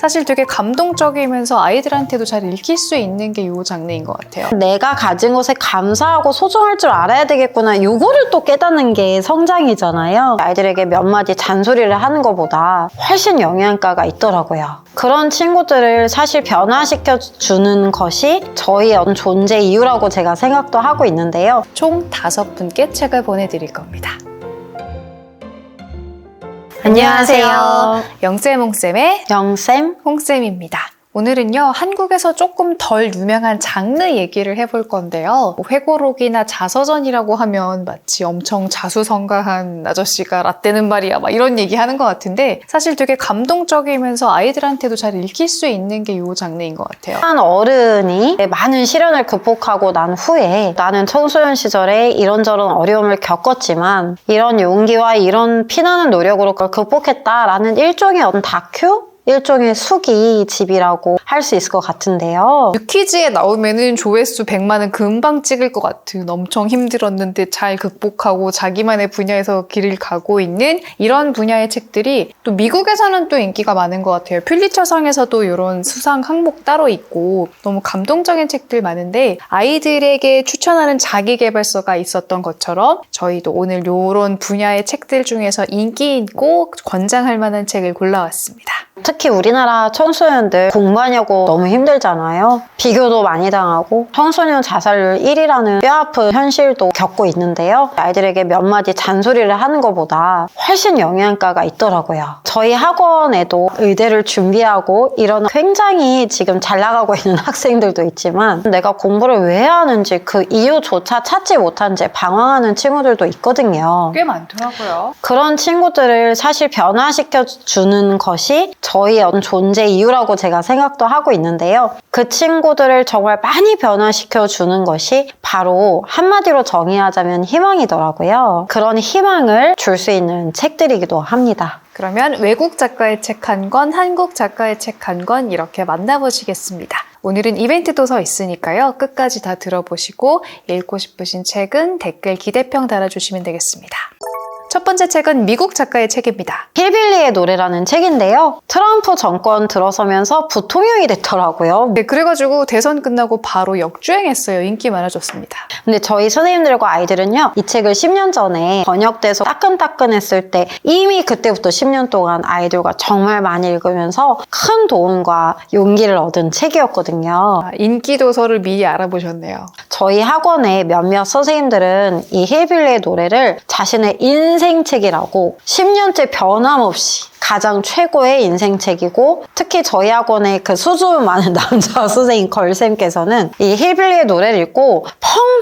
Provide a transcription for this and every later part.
사실 되게 감동적이면서 아이들한테도 잘 읽힐 수 있는 게 이 장르인 것 같아요. 내가 가진 것에 감사하고 소중할 줄 알아야 되겠구나. 요거를 또 깨닫는 게 성장이잖아요. 아이들에게 몇 마디 잔소리를 하는 것보다 훨씬 영양가가 있더라고요. 그런 친구들을 사실 변화시켜 주는 것이 저희의 어떤 존재 이유라고 제가 생각도 하고 있는데요. 총 다섯 분께 책을 보내드릴 겁니다. 안녕하세요. 영쌤 홍쌤의 영쌤. 홍쌤입니다. 오늘은요, 한국에서 조금 덜 유명한 장르 얘기를 해볼 건데요. 뭐 회고록이나 자서전이라고 하면 마치 엄청 자수성가한 아저씨가 라떼는 말이야, 막 이런 얘기 하는 것 같은데, 사실 되게 감동적이면서 아이들한테도 잘 읽힐 수 있는 게 이 장르인 것 같아요. 한 어른이 많은 시련을 극복하고 난 후에 나는 청소년 시절에 이런저런 어려움을 겪었지만 이런 용기와 이런 피나는 노력으로 그걸 극복했다라는 일종의 어떤 다큐? 일종의 수기 집이라고 할 수 있을 것 같은데요. 유퀴즈에 나오면은 조회수 100만은 금방 찍을 것 같은 엄청 힘들었는데 잘 극복하고 자기만의 분야에서 길을 가고 있는 이런 분야의 책들이 또 미국에서는 또 인기가 많은 것 같아요. 퓰리처상에서도 이런 수상 항목 따로 있고 너무 감동적인 책들 많은데 아이들에게 추천하는 자기개발서가 있었던 것처럼 저희도 오늘 이런 분야의 책들 중에서 인기 있고 권장할 만한 책을 골라왔습니다. 특히 우리나라 청소년들 공부하냐고 너무 힘들잖아요. 비교도 많이 당하고 청소년 자살률 1위라는 뼈아픈 현실도 겪고 있는데요. 아이들에게 몇 마디 잔소리를 하는 것보다 훨씬 영양가가 있더라고요. 저희 학원에도 의대를 준비하고 이런 굉장히 지금 잘 나가고 있는 학생들도 있지만 내가 공부를 왜 하는지 그 이유조차 찾지 못한 채 방황하는 친구들도 있거든요. 꽤 많더라고요. 그런 친구들을 사실 변화시켜 주는 것이 저 희의 어떤 존재 이유라고 제가 생각도 하고 있는데요. 그 친구들을 정말 많이 변화시켜 주는 것이 바로 한마디로 정의하자면 희망이더라고요. 그런 희망을 줄 수 있는 책들이기도 합니다. 그러면 외국 작가의 책 한 권, 한국 작가의 책 한 권 이렇게 만나보시겠습니다. 오늘은 이벤트 도 서 있으니까요. 끝까지 다 들어보시고 읽고 싶으신 책은 댓글 기대평 달아주시면 되겠습니다. 첫 번째 책은 미국 작가의 책입니다. 힐빌리의 노래라는 책인데요. 트럼프 정권 들어서면서 부통령이 됐더라고요. 네, 그래가지고 대선 끝나고 바로 역주행했어요. 인기 많아졌습니다. 근데 저희 선생님들과 아이들은요, 이 책을 10년 전에 번역돼서 따끈따끈했을 때 이미 그때부터 10년 동안 아이들과 정말 많이 읽으면서 큰 도움과 용기를 얻은 책이었거든요. 아, 인기 도서를 미리 알아보셨네요. 저희 학원의 몇몇 선생님들은 이 힐빌리의 노래를 자신의 인 생책이라고 10년째 변함없이 가장 최고의 인생책이고 특히 저희 학원의 그 수줍음 많은 남자 선생님 걸쌤께서는 이 힐빌리의 노래를 읽고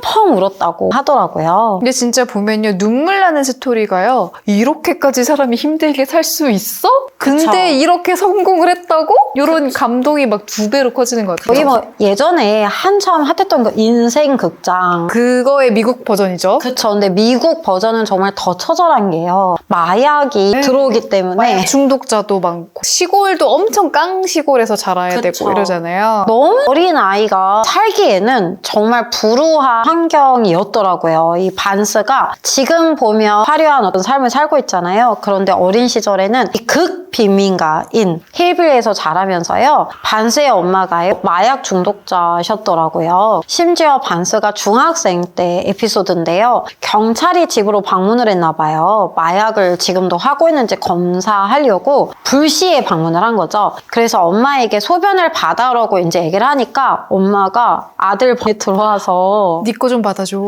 펑펑 울었다고 하더라고요. 근데 진짜 보면요 눈물 나는 스토리가요 이렇게까지 사람이 힘들게 살 수 있어? 근데 그쵸. 이렇게 성공을 했다고? 이런 감동이 막 두 배로 커지는 것 같아요. 거의 뭐 예전에 한참 핫했던 그 인생 극장 그거의 미국 버전이죠. 그쵸. 근데 미국 버전은 정말 더 처절한 게요. 마약이 네. 들어오기 때문에 중독자도 많고 시골도 엄청 깡 시골에서 자라야 그쵸. 되고 이러잖아요. 너무 어린 아이가 살기에는 정말 불우한 환경이었더라고요. 이 반스가 지금 보면 화려한 어떤 삶을 살고 있잖아요. 그런데 어린 시절에는 이극 빈민가인 힐빌에서 자라면서요. 반스의 엄마가 마약 중독자셨더라고요. 심지어 반스가 중학생 때 에피소드인데요. 경찰이 집으로 방문을 했나 봐요. 마약을 지금도 하고 있는지 검사 하려고 불시에 방문을 한 거죠. 그래서 엄마에게 소변을 받아오라고 이제 얘기를 하니까 엄마가 아들 방에 들어와서 네 거 좀 받아줘.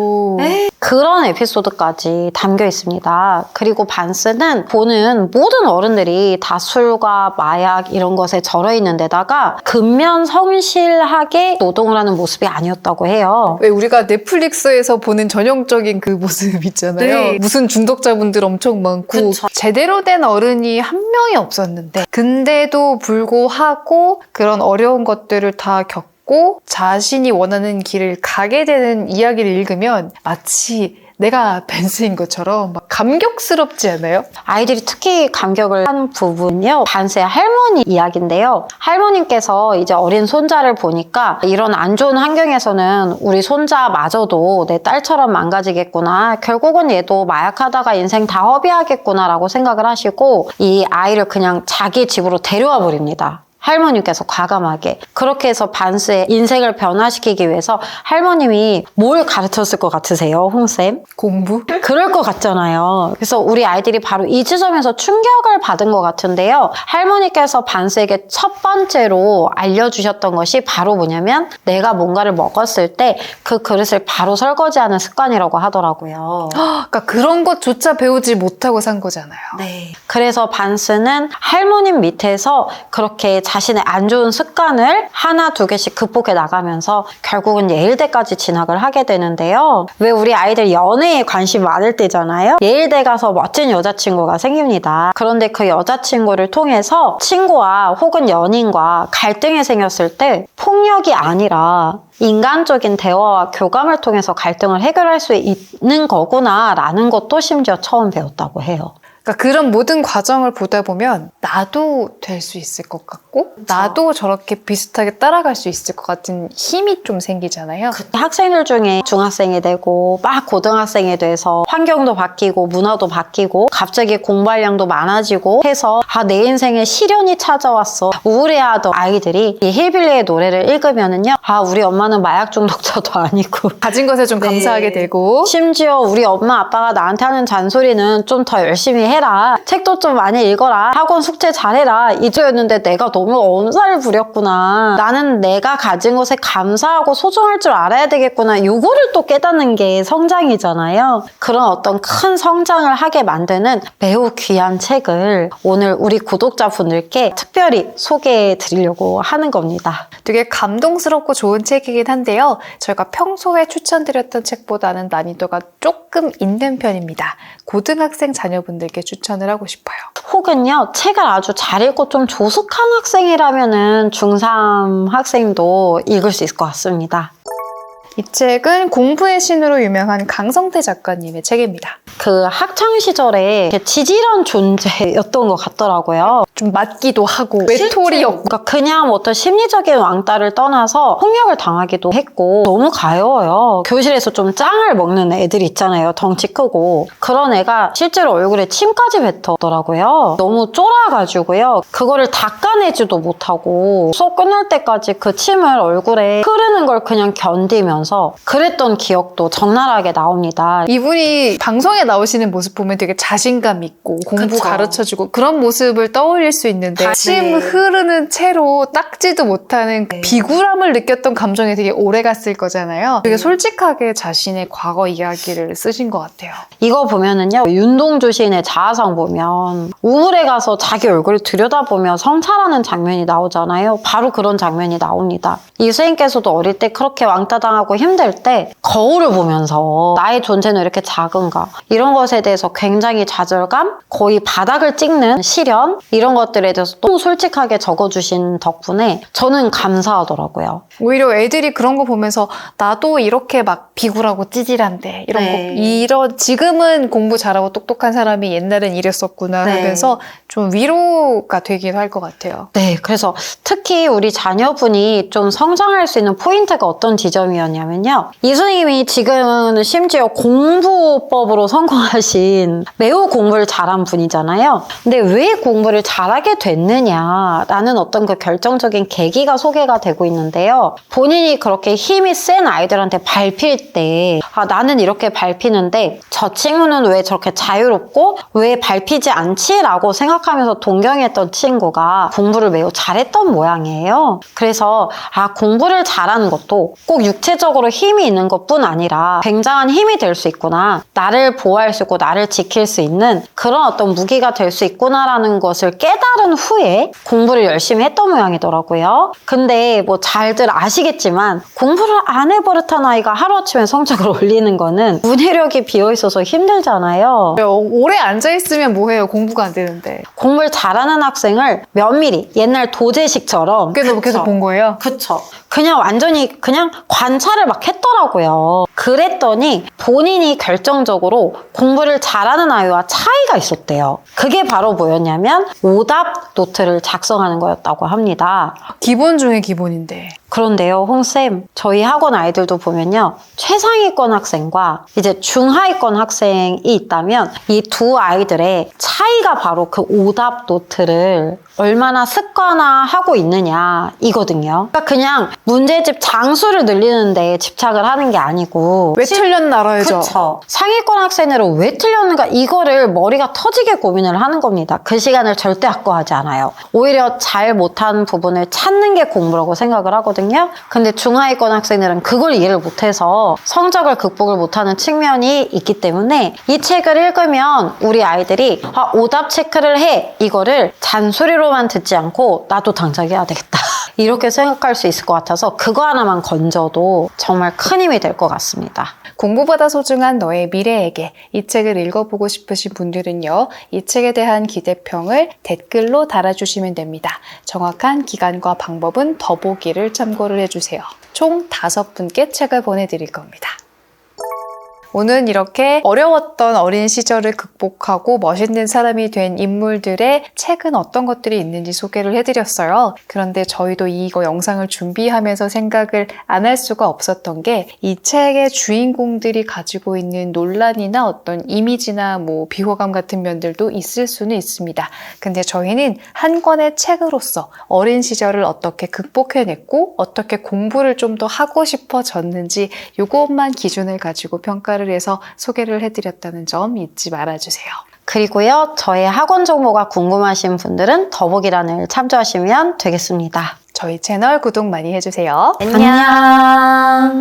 그런 에피소드까지 담겨 있습니다. 그리고 반스는 보는 모든 어른들이 다 술과 마약 이런 것에 절어 있는 데다가 근면 성실하게 노동을 하는 모습이 아니었다고 해요. 왜 우리가 넷플릭스에서 보는 전형적인 그 모습 있잖아요. 네. 무슨 중독자분들 엄청 많고 그쵸. 제대로 된 어른이 한 명이 없었는데. 근데도 불구하고 그런 어려운 것들을 다 겪고 자신이 원하는 길을 가게 되는 이야기를 읽으면 마치 내가 벤스인 것처럼 막 감격스럽지 않아요? 아이들이 특히 감격을 한 부분이요. 반스의 할머니 이야기인데요. 할머님께서 이제 어린 손자를 보니까 이런 안 좋은 환경에서는 우리 손자마저도 내 딸처럼 망가지겠구나. 결국은 얘도 마약하다가 인생 다 허비하겠구나라고 생각을 하시고 이 아이를 그냥 자기 집으로 데려와 버립니다. 할머님께서 과감하게 그렇게 해서 반스의 인생을 변화시키기 위해서 할머님이 뭘 가르쳤을 것 같으세요, 홍쌤? 공부? 그럴 것 같잖아요. 그래서 우리 아이들이 바로 이 지점에서 충격을 받은 것 같은데요. 할머니께서 반스에게 첫 번째로 알려주셨던 것이 바로 뭐냐면 내가 뭔가를 먹었을 때 그 그릇을 바로 설거지하는 습관이라고 하더라고요. 그러니까 그런 것조차 배우지 못하고 산 거잖아요. 네. 그래서 반스는 할머님 밑에서 그렇게 자신의 안 좋은 습관을 하나 두 개씩 극복해 나가면서 결국은 예일대까지 진학을 하게 되는데요. 왜 우리 아이들 연애에 관심 많을 때잖아요. 예일대 가서 멋진 여자친구가 생깁니다. 그런데 그 여자친구를 통해서 친구와 혹은 연인과 갈등이 생겼을 때 폭력이 아니라 인간적인 대화와 교감을 통해서 갈등을 해결할 수 있는 거구나 라는 것도 심지어 처음 배웠다고 해요. 그러니까 그런 모든 과정을 보다 보면 나도 될 수 있을 것 같고 나도 저렇게 비슷하게 따라갈 수 있을 것 같은 힘이 좀 생기잖아요. 학생들 중에 중학생이 되고 막 고등학생이 돼서 환경도 바뀌고 문화도 바뀌고 갑자기 공부량도 많아지고 해서 아 내 인생에 시련이 찾아왔어. 우울해하던 아이들이 이 힐빌리의 노래를 읽으면은요 아 우리 엄마는 마약 중독자도 아니고. 가진 것에 좀 감사하게 되고. 심지어 우리 엄마 아빠가 나한테 하는 잔소리는 좀 더 열심히 해 라. 책도 좀 많이 읽어라. 학원 숙제 잘해라. 이조였는데 내가 너무 엄살을 부렸구나. 나는 내가 가진 것에 감사하고 소중할 줄 알아야 되겠구나. 요거를 또 깨닫는 게 성장이잖아요. 그런 어떤 큰 성장을 하게 만드는 매우 귀한 책을 오늘 우리 구독자분들께 특별히 소개해 드리려고 하는 겁니다. 되게 감동스럽고 좋은 책이긴 한데요. 저희가 평소에 추천드렸던 책보다는 난이도가 조금 있는 편입니다. 고등학생 자녀분들께 추천을 하고 싶어요. 혹은요, 책을 아주 잘 읽고 좀 조숙한 학생이라면은 중3 학생도 읽을 수 있을 것 같습니다. 이 책은 공부의 신으로 유명한 강성태 작가님의 책입니다. 그 학창 시절에 이렇게 지질한 존재였던 것 같더라고요. 좀 맞기도 하고 외톨이였고 그러니까 그냥 어떤 심리적인 왕따를 떠나서 폭력을 당하기도 했고 너무 가여워요. 교실에서 좀 짱을 먹는 애들 있잖아요. 덩치 크고. 그런 애가 실제로 얼굴에 침까지 뱉었더라고요. 너무 쫄아가지고요. 그거를 닦아내지도 못하고 수업 끝날 때까지 그 침을 얼굴에 흐르는 걸 그냥 견디면서 그랬던 기억도 적나라하게 나옵니다. 이분이 방송에 나오시는 모습 보면 되게 자신감 있고 공부 그쵸. 가르쳐주고 그런 모습을 떠올릴 수 있는데 아, 침 네. 흐르는 채로 닦지도 못하는 그 네. 비굴함을 느꼈던 감정이 되게 오래 갔을 거잖아요. 되게 솔직하게 자신의 과거 이야기를 쓰신 것 같아요. 이거 보면은요 윤동주 시인의 자아상 보면 우물에 가서 자기 얼굴을 들여다보며 성찰하는 장면이 나오잖아요 바로 그런 장면이 나옵니다 이 선생님께서도 어릴 때 그렇게 왕따당하고 힘들 때 거울을 보면서 나의 존재는 이렇게 작은가 이런 것에 대해서 굉장히 좌절감 거의 바닥을 찍는 시련 이런 것들에 대해서 너무 솔직하게 적어주신 덕분에 저는 감사하더라고요 오히려 애들이 그런 거 보면서 나도 이렇게 막 비굴하고 찌질한데 이런 네. 거 이런 지금은 공부 잘하고 똑똑한 사람이 옛날엔 이랬었구나 네. 하면서 좀 위로가 되긴 할것 같아요. 네, 그래서 특히 우리 자녀분이 좀 성장할 수 있는 포인트가 어떤 지점이었냐 면요. 이 선생님이 지금은 심지어 공부법으로 성공하신 매우 공부를 잘한 분이잖아요. 근데 왜 공부를 잘하게 됐느냐라는 어떤 그 결정적인 계기가 소개가 되고 있는데요. 본인이 그렇게 힘이 센 아이들한테 밟힐 때, 아, 나는 이렇게 밟히는데 저 친구는 왜 저렇게 자유롭고 왜 밟히지 않지? 라고 생각하면서 동경했던 친구가 공부를 매우 잘했던 모양이에요. 그래서 아, 공부를 잘하는 것도 꼭 육체적 으로 힘이 있는 것뿐 아니라 굉장한 힘이 될 수 있구나. 나를 보호할 수 있고 나를 지킬 수 있는 그런 어떤 무기가 될 수 있구나라는 것을 깨달은 후에 공부를 열심히 했던 모양이더라고요. 근데 뭐 잘들 아시겠지만 공부를 안 해버릇한 아이가 하루아침에 성적을 올리는 거는 문해력이 비어있어서 힘들잖아요. 오래 앉아 있으면 뭐해요? 공부가 안 되는데. 공부를 잘하는 학생을 면밀히 옛날 도제식처럼 그래서 계속 본 거예요. 그쵸. 그냥 완전히 그냥 관찰 을막 했더라고요. 그랬더니 본인이 결정적으로 공부를 잘하는 아이와 차이가 있었대요. 그게 바로 뭐였냐면 오답 노트를 작성하는 거였다고 합니다. 기본 중에 기본인데. 그런데요, 홍쌤. 저희 학원 아이들도 보면요. 최상위권 학생과 이제 중하위권 학생이 있다면 이 두 아이들의 차이가 바로 그 오답 노트를 얼마나 습관화하고 있느냐 이거든요. 그러니까 그냥 문제집 장수를 늘리는데 집착을 하는 게 아니고 왜 틀렸나 알아야죠. 그쵸. 상위권 학생들은 왜 틀렸는가 이거를 머리가 터지게 고민을 하는 겁니다. 그 시간을 절대 확보하지 않아요. 오히려 잘 못한 부분을 찾는 게 공부라고 생각을 하거든요. 근데 중하위권 학생들은 그걸 이해를 못해서 성적을 극복을 못하는 측면이 있기 때문에 이 책을 읽으면 우리 아이들이 아, 오답 체크를 해 이거를 잔소리로만 듣지 않고 나도 당장 해야 되겠다. 이렇게 생각할 수 있을 것 같아서 그거 하나만 건져도 정말 큰 힘이 될 것 같습니다. 공부보다 소중한 너의 미래에게 이 책을 읽어보고 싶으신 분들은요, 이 책에 대한 기대평을 댓글로 달아주시면 됩니다. 정확한 기간과 방법은 더보기를 참고를 해주세요. 총 다섯 분께 책을 보내드릴 겁니다. 오늘 이렇게 어려웠던 어린 시절을 극복하고 멋있는 사람이 된 인물들의 책은 어떤 것들이 있는지 소개를 해드렸어요. 그런데 저희도 이거 영상을 준비하면서 생각을 안 할 수가 없었던 게 이 책의 주인공들이 가지고 있는 논란이나 어떤 이미지나 뭐 비호감 같은 면들도 있을 수는 있습니다. 근데 저희는 한 권의 책으로서 어린 시절을 어떻게 극복해냈고 어떻게 공부를 좀 더 하고 싶어졌는지 이것만 기준을 가지고 평가를 해서 소개를 해드렸다는 점 잊지 말아주세요. 그리고요, 저의 학원 정보가 궁금하신 분들은 더보기란을 참조하시면 되겠습니다. 저희 채널 구독 많이 해주세요. 안녕.